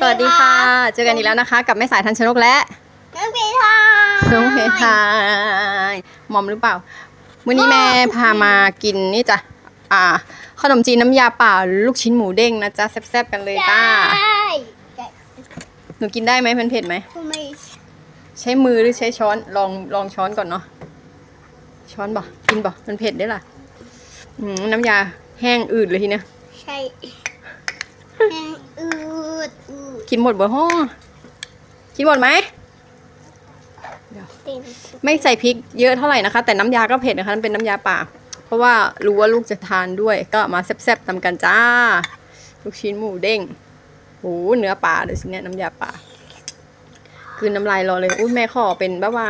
สวัสดีค่ะ เจอกันอีกแล้วนะคะ กับแม่สายทันชนกและน้องเพทาน้องเพทายมอมหรือเปล่าวันนี้แม่พามากินนี่จ้ะอ่า ขนมจีนน้ำยาป่าลูกชิ้นหมูเด้งนะจ๊ะแซ่บๆกันเลยจ้าได้แต่หนูกินได้ไหมมันเผ็ดไหมทำไมใช้มือหรือใช้ช้อนลองลองช้อนก่อนเนาะช้อนบ่กินบ่มันเผ็ดได้ล่ะอืมน้ำยาแห้งอืดเลยทีเนี้ยใช่แห้งอืดอืด กินหมดบ่ฮ้อกินหมดไหม เต็มไม่ใส่พริกเยอะเท่าไหร่นะคะ แต่น้ำยาก็เผ็ดนะคะมันเป็นน้ำยาป่า เพราะว่ารู้ว่าลูกจะทานด้วย ก็มาแซ่บๆทำกันจ้า ลูกชิ้นหมูเด้งโอ้เนื้อป่าเลยสิเนี่ยน้ำยาป่าคือน้ำลายรอเลยอุ้ยแม่ขอเป็นแบบว่า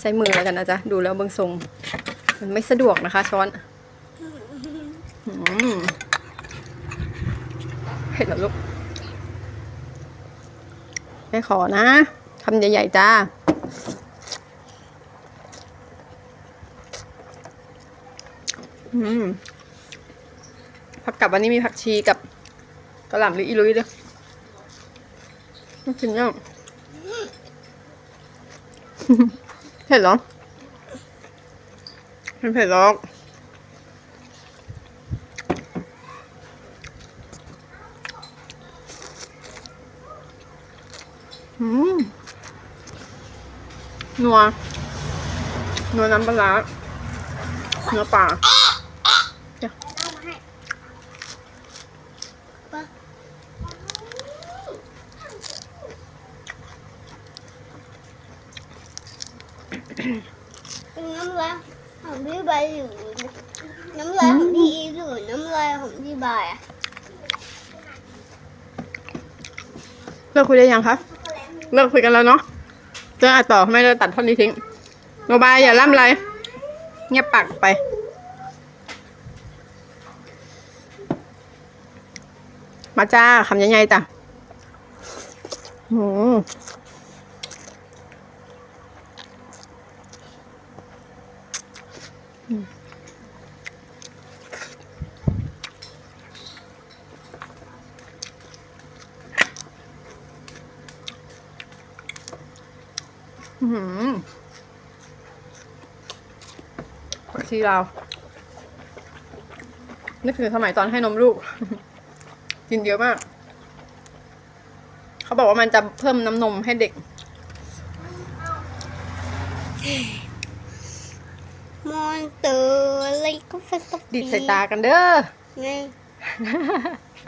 ใช้มือแล้วกันนะจ๊ะ ดูแล้วเบื้องทรง มันไม่สะดวกนะคะ ช้อนอืมเผ็ดเหรอลูก แม่ขอนะคำใหญ่ๆจ้าอืมผักกับวันนี้มีผักชีกับกระหล่ำหรืออีลุยด้วยน่ากินยังเผ็ดหรอไม่เผ็ดหรอกอืม นัว นัวน้ำปลาร้าเนื้อปลาเอามาให้ปะน้ำลายของพี่ใบหรือน้ำลายของพี่อีฟหรือน้ำลายของพี่ใบอะเลิกคุยได้ยังคะเลิกคุยกันแล้วเนาะ จะต่อไม่ได้ตัดท่อนนี้ทิ้งโมบายอย่าล่ำไร เงียบปากไป มาจ้าคำใหญ่ๆจ้ะอืมอื้อ ผักชีลาวนึกถึงสมัยตอนให้นมลูก กินเยอะมาก เขาบอกว่ามันจะเพิ่มน้ำนมให้เด็กมอนเตอร์อะไรก็ฟัตดีดใส่ตากันเด้อไง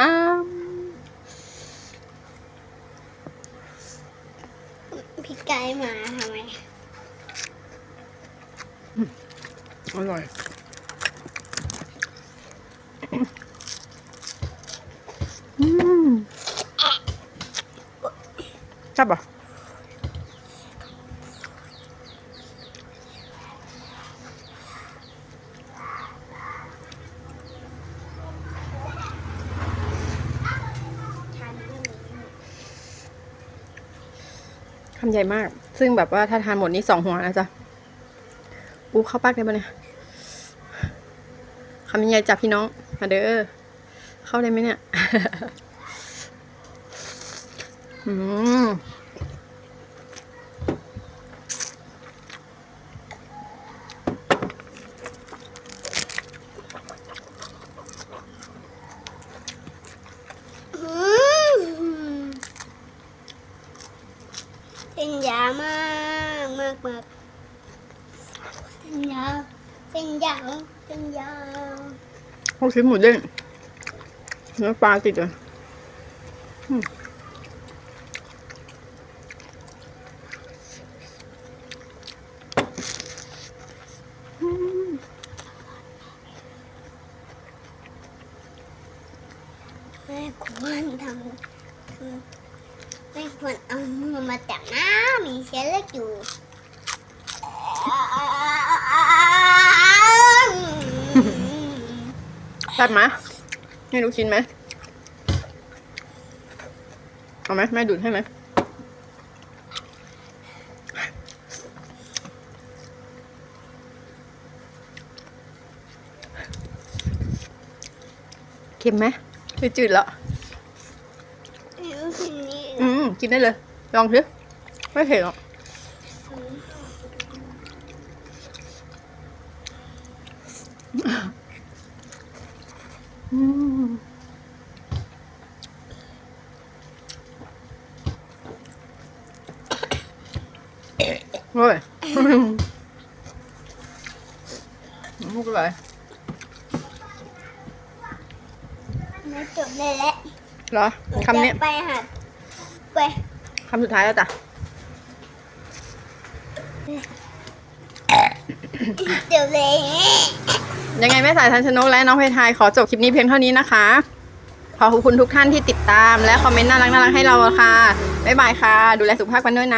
อ้าม พี่ไก่มาทำไม อร่อย อืมจับอะ คำใหญ่มาก ซึ่งแบบว่าถ้าทานหมดนี่สองหัวนะจ๊ะอู้เข้าปากได้ปะเนี่ยคำใหญ่จากพี่น้อง มาเด้อ เข้าได้ไหมเนี่ย อืม อืม เป็นยามากมากมากเป็นยาวเป็นยาวเป็นยาวพ มือมาจับนะมีเชื้อเลือดอยู่แซ่บไหมให้ลูกชิ้นไหมเอาไหมแม่ดูดให้ไหมเค็มไหมหรือจืดแล้วโอเคกินได้เลย ลองสิไม่เผ็ดหรอกอืมเฮ้ยพูดอะไรไม่จบเลยแหละเหรอคำนี้ไปหาไป คำสุดท้ายแล้วจ้ะเดี๋ยวเลยยังไงแม่สายทันชนกและน้องเพทายขอจบคลิปนี้เพียงเท่านี้นะคะ ขอขอบคุณทุกท่านที่ติดตามและคอมเมนต์น่ารักๆให้เราค่ะ บ๊ายบายค่ะ ดูแลสุขภาพกันด้วยนะ